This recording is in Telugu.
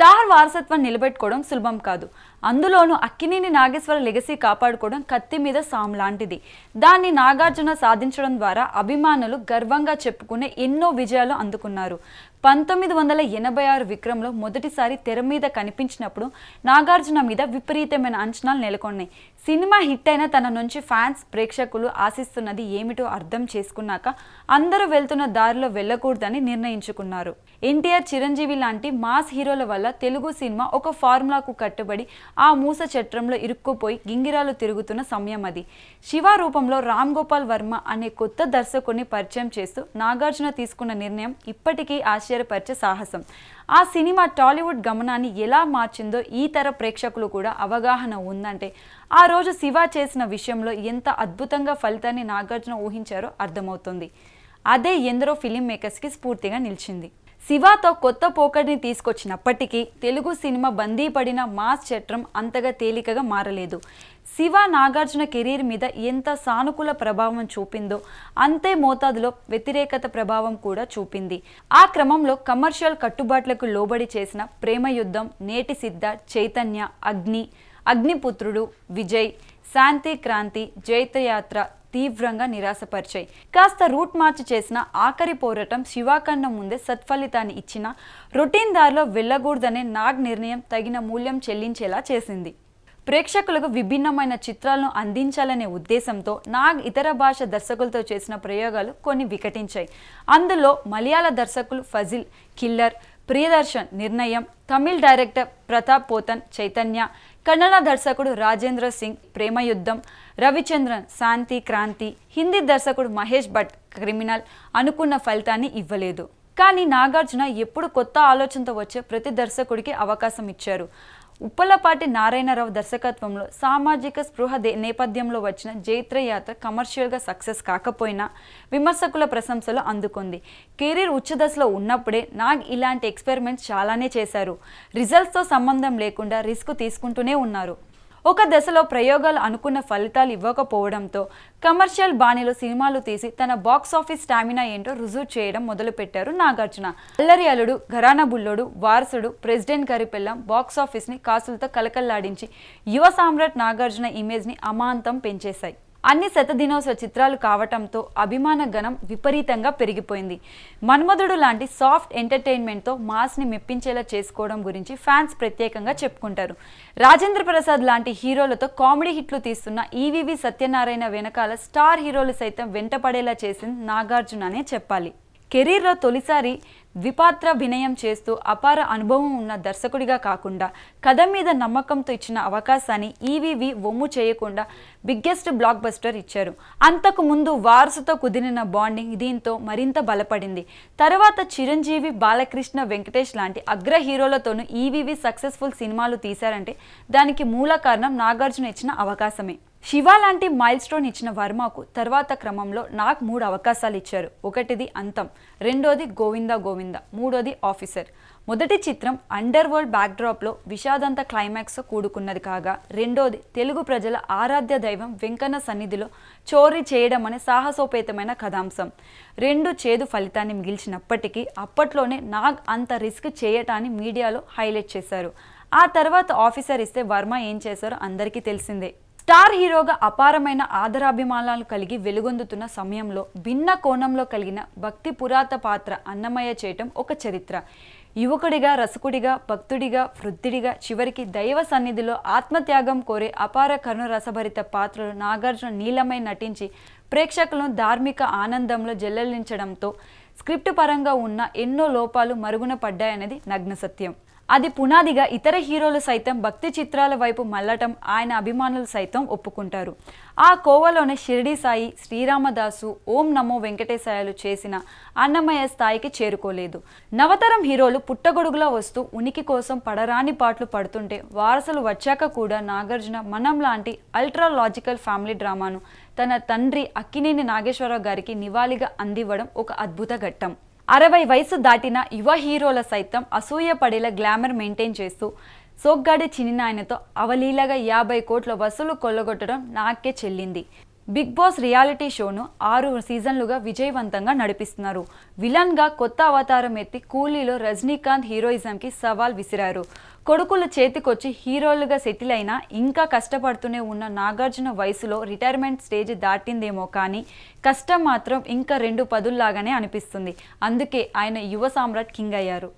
స్టార్ వారసత్వం నిలబెట్టుకోవడం సులభం కాదు. అందులోనూ అక్కినేని నాగేశ్వర లెగసీ కాపాడుకోవడం కత్తి మీద సాం లాంటిది. దాన్ని నాగార్జున సాధించడం ద్వారా అభిమానులు గర్వంగా చెప్పుకునే ఎన్నో విజయాలు అందుకున్నారు. పంతొమ్మిది వందల ఎనభై ఆరు విక్రమ్లో మొదటిసారి తెర మీద కనిపించినప్పుడు నాగార్జున మీద విపరీతమైన అంచనాలు నెలకొన్నాయి. సినిమా హిట్ అయిన తన నుంచి ఫ్యాన్స్ ప్రేక్షకులు ఆశిస్తున్నది ఏమిటో అర్థం చేసుకున్నాక అందరూ వెళ్తున్న దారిలో వెళ్ళకూడదని నిర్ణయించుకున్నారు. ఎన్టీఆర్ చిరంజీవి లాంటి మాస్ హీరోల వల్ల తెలుగు తెలుగు సినిమా ఒక ఫార్ములాకు కట్టుబడి ఆ మూస చట్రంలో ఇరుక్కుపోయి గింగిరాలు తిరుగుతున్న సమయం అది. శివ రూపంలో రామ్ గోపాల్ వర్మ అనే కొత్త దర్శకుడిని పరిచయం చేస్తూ నాగార్జున తీసుకున్న నిర్ణయం ఇప్పటికీ ఆశ్చర్యపరిచే సాహసం. ఆ సినిమా టాలీవుడ్ గమనాన్ని ఎలా మార్చిందో ఈ తర ప్రేక్షకులు కూడా అవగాహన ఉందంటే ఆ రోజు శివ చేసిన విషయంలో ఎంత అద్భుతంగా ఫలితాన్ని నాగార్జున ఊహించారో అర్థమవుతుంది. అదే ఎందరో ఫిలిం మేకర్స్కి స్ఫూర్తిగా నిలిచింది. శివాతో కొత్త పోకడిని తీసుకొచ్చినప్పటికీ తెలుగు సినిమా బందీ పడిన మాస్ చట్రం అంతగా తేలికగా మారలేదు. శివ నాగార్జున కెరీర్ మీద ఎంత సానుకూల ప్రభావం చూపిందో అంతే మోతాదులో వ్యతిరేకత ప్రభావం కూడా చూపింది. ఆ క్రమంలో కమర్షియల్ కట్టుబాట్లకు లోబడి చేసిన ప్రేమ యుద్ధం నేటి సిద్ధ చైతన్య అగ్ని అగ్నిపుత్రుడు విజయ్ శాంతి క్రాంతి జైత్రయాత్ర తీవ్రంగా నిరాశపరిచాయి. కాస్త రూట్ మార్చి చేసిన ఆఖరి పోరాటం శివాకన్న ముందే సత్ఫలితాన్ని ఇచ్చిన రొటీన్ దారిలో వెళ్ళకూడదనే నాగ్ నిర్ణయం తగిన మూల్యం చెల్లించేలా చేసింది. ప్రేక్షకులకు విభిన్నమైన చిత్రాలను అందించాలనే ఉద్దేశంతో నాగ్ ఇతర భాష దర్శకులతో చేసిన ప్రయోగాలు కొన్ని వికటించాయి. అందులో మలయాళ దర్శకులు ఫజిల్ కిల్లర్ ప్రియదర్శన్ నిర్ణయం. తమిళ్ డైరెక్టర్ ప్రతాప్ పోతన్ చైతన్య. కన్నడ దర్శకుడు రాజేంద్ర సింగ్ ప్రేమయుద్ధం రవిచంద్రన్ శాంతి క్రాంతి. హిందీ దర్శకుడు మహేష్ భట్ క్రిమినల్. అనుకున్న ఫలితాన్ని ఇవ్వలేదు. కానీ నాగార్జున ఎప్పుడు కొత్త ఆలోచనతో వచ్చే ప్రతి దర్శకుడికి అవకాశం ఇచ్చారు. ఉప్పలపాటి నారాయణరావు దర్శకత్వంలో సామాజిక స్పృహ నేపథ్యంలో వచ్చిన జైత్రయాత్ర కమర్షియల్గా సక్సెస్ కాకపోయినా విమర్శకుల ప్రశంసలు అందుకుంది. కెరీర్ ఉచ్చదశలో ఉన్నప్పుడే నాగ్ ఇలాంటి ఎక్స్పెరిమెంట్స్ చాలానే చేశారు. రిజల్ట్స్తో సంబంధం లేకుండా రిస్క్ తీసుకుంటూనే ఉన్నారు. ఒక దశలో ప్రయోగాలు అనుకున్న ఫలితాలు ఇవ్వకపోవడంతో కమర్షియల్ బాణీలో సినిమాలు తీసి తన బాక్స్ ఆఫీస్ స్టామినా ఏంటో రుజువు చేయడం మొదలుపెట్టారు నాగార్జున. అల్లరి అల్లుడు ఘరానా బుల్లోడు వారసుడు ప్రెసిడెంట్ గారి పిల్లం బాక్స్ ఆఫీస్ని కాసులతో కలకల్లాడించి యువ సామ్రాట్ నాగార్జున ఇమేజ్ని అమాంతం పెంచేశాయి. అన్ని శతదినోత్సవ చిత్రాలు కావటంతో అభిమాన గణం విపరీతంగా పెరిగిపోయింది. మన్మధుడు లాంటి సాఫ్ట్ ఎంటర్టైన్మెంట్తో మాస్ని మెప్పించేలా చేసుకోవడం గురించి ఫ్యాన్స్ ప్రత్యేకంగా చెప్పుకుంటారు. రాజేంద్ర ప్రసాద్ లాంటి హీరోలతో కామెడీ హిట్లు తీస్తున్న ఈవీవి సత్యనారాయణ వెనకాల స్టార్ హీరోలు సైతం వెంటపడేలా చేసింది నాగార్జున అనే చెప్పాలి. కెరీర్లో తొలిసారి ద్విపాత్ర వినయం చేస్తూ అపార అనుభవం ఉన్న దర్శకుడిగా కాకుండా కథ మీద నమ్మకంతో ఇచ్చిన అవకాశాన్ని ఈవీవి ఒమ్ము చేయకుండా బిగ్గెస్ట్ బ్లాక్ బస్టర్ ఇచ్చారు. అంతకు ముందు వారసుతో కుదిరిన బాండింగ్ దీంతో మరింత బలపడింది. తర్వాత చిరంజీవి బాలకృష్ణ వెంకటేష్ లాంటి అగ్ర హీరోలతోనూ ఈవీవి సక్సెస్ఫుల్ సినిమాలు తీశారంటే దానికి మూల కారణం నాగార్జున ఇచ్చిన అవకాశమే. శివ లాంటి మైల్ స్టోన్ ఇచ్చిన వర్మకు తర్వాత క్రమంలో నాకు మూడు అవకాశాలు ఇచ్చారు. ఒకటిది అంతం రెండోది గోవింద గోవింద మూడోది ఆఫీసర్. మొదటి చిత్రం అండర్ వరల్డ్ బ్యాక్డ్రాప్లో విషాదంత క్లైమాక్స్ కూడుకున్నది కాగా రెండోది తెలుగు ప్రజల ఆరాధ్య దైవం వెంకన్న సన్నిధిలో చోరీ చేయడం అనే సాహసోపేతమైన కథాంశం. రెండు చేదు ఫలితాన్ని మిగిల్చినప్పటికీ అప్పట్లోనే నాగ్ అంత రిస్క్ చేయటాన్ని మీడియాలో హైలైట్ చేశారు. ఆ తర్వాత ఆఫీసర్ ఇస్తే వర్మ ఏం చేశారో అందరికీ తెలిసిందే. స్టార్ హీరోగా అపారమైన ఆదరాభిమానాలు కలిగి వెలుగొందుతున్న సమయంలో భిన్న కోణంలో కలిగిన భక్తి పురాత పాత్ర అన్నమయ్య చేయటం ఒక చరిత్ర. యువకుడిగా రసకుడిగా భక్తుడిగా వృద్ధుడిగా చివరికి దైవ సన్నిధిలో ఆత్మత్యాగం కోరే అపార కరుణరసభరిత పాత్రలు నాగార్జున నీలమై నటించి ప్రేక్షకులను ధార్మిక ఆనందంలో జల్లలించడంతో స్క్రిప్ట్ పరంగా ఉన్న ఎన్నో లోపాలు మరుగున పడ్డాయనేది నగ్న సత్యం. అది పునాదిగా ఇతర హీరోలు సైతం భక్తి చిత్రాల వైపు మళ్ళటం ఆయన అభిమానులు సైతం ఒప్పుకుంటారు. ఆ కోవలోనే షిరిడి సాయి శ్రీరామదాసు ఓం నమో వెంకటేశాయలు చేసిన అన్నమయ్య స్థాయికి చేరుకోలేదు. నవతరం హీరోలు పుట్టగొడుగులా వస్తూ ఉనికి కోసం పడరాని పాటలు పడుతుంటే వారసులు వచ్చాక కూడా నాగార్జున మనం లాంటి అల్ట్రా లాజికల్ ఫ్యామిలీ డ్రామాను తన తండ్రి అక్కినేని నాగేశ్వరరావు గారికి నివాళిగా అందివ్వడం ఒక అద్భుత ఘట్టం. అరవై వయసు దాటిన యువ హీరోల సైతం అసూయ పడేలా గ్లామర్ మెయింటైన్ చేస్తూ సోగ్గాడి చినినాయనతో అవలీలగా యాభై కోట్ల వసూలు కొల్లగొట్టడం నాకే చెల్లింది. బిగ్ బాస్ రియాలిటీ షోను ఆరు సీజన్లుగా విజయవంతంగా నడిపిస్తున్నారు. విలన్గా కొత్త అవతారం ఎత్తి కూలీలో రజనీకాంత్ హీరోయిజంకి సవాల్ విసిరారు. కొడుకులు చేతికొచ్చి హీరోలుగా సెటిల్ అయినా ఇంకా కష్టపడుతూనే ఉన్న నాగార్జున వయసులో రిటైర్మెంట్ స్టేజ్ దాటిందేమో కానీ కష్టం మాత్రం ఇంకా రెండు పదుల్లాగానే అనిపిస్తుంది. అందుకే ఆయన యువ సామ్రాట్ కింగ్ అయ్యారు.